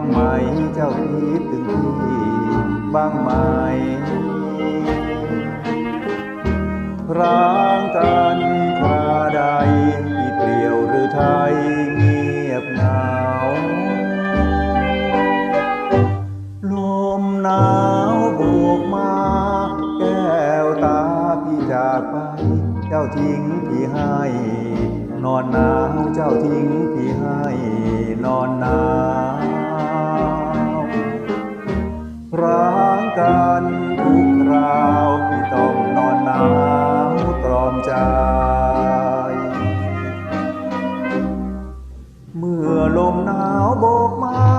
างไหมเจ้าคิดถึงพี่บ้างไหมร้างกันคราใดที่เปลี่ยวหรือไทยเงียบเหงาลมหนาวโบกมา แก้วตาพี่จากไป เจ้าทิ้งพี่ให้ นอนหนาวเจ้าทิ้งพี่ให้นอนหนาวร้างกันทุกคราวพี่ต้องนอนหนาวตรอมใจเมื่อลมหนาวโบกมา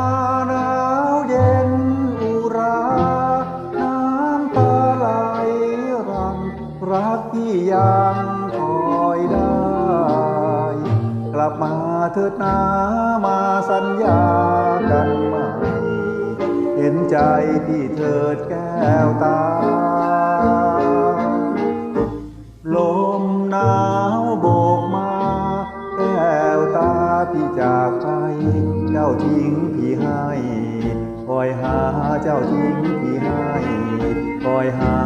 ลับมาเถิดนามาสัญญากันใหม่เห็นใจที่เถิดแก้วตา ลมหนาวโบกมา แก้วตาพี่จากไป เจ้าทิ้งพี่ให้คอยหาเจ้าทิ้งพี่ให้คอยหา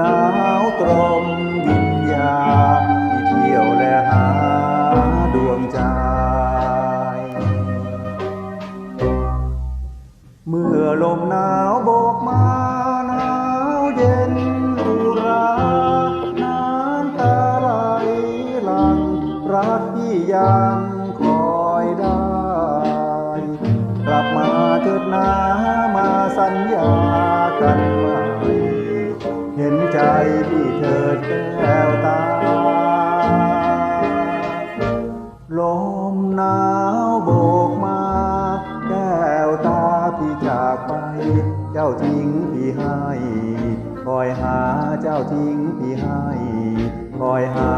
นา งใจ เมื่อลมหนาวโบกมาหนาวเย็นอุราน้ำตาไหลหลังรักที่ยังคอยได้ กลับมาเถิดนามาสัญญากันใหม่เห็นใจที่เถิดแก้วตา ลมหนาวโบกมา แก้วตาพี่จากไป เจ้าทิ้งพี่ให้ คอยหาเจ้าทิ้งพี่ให้ คอยหา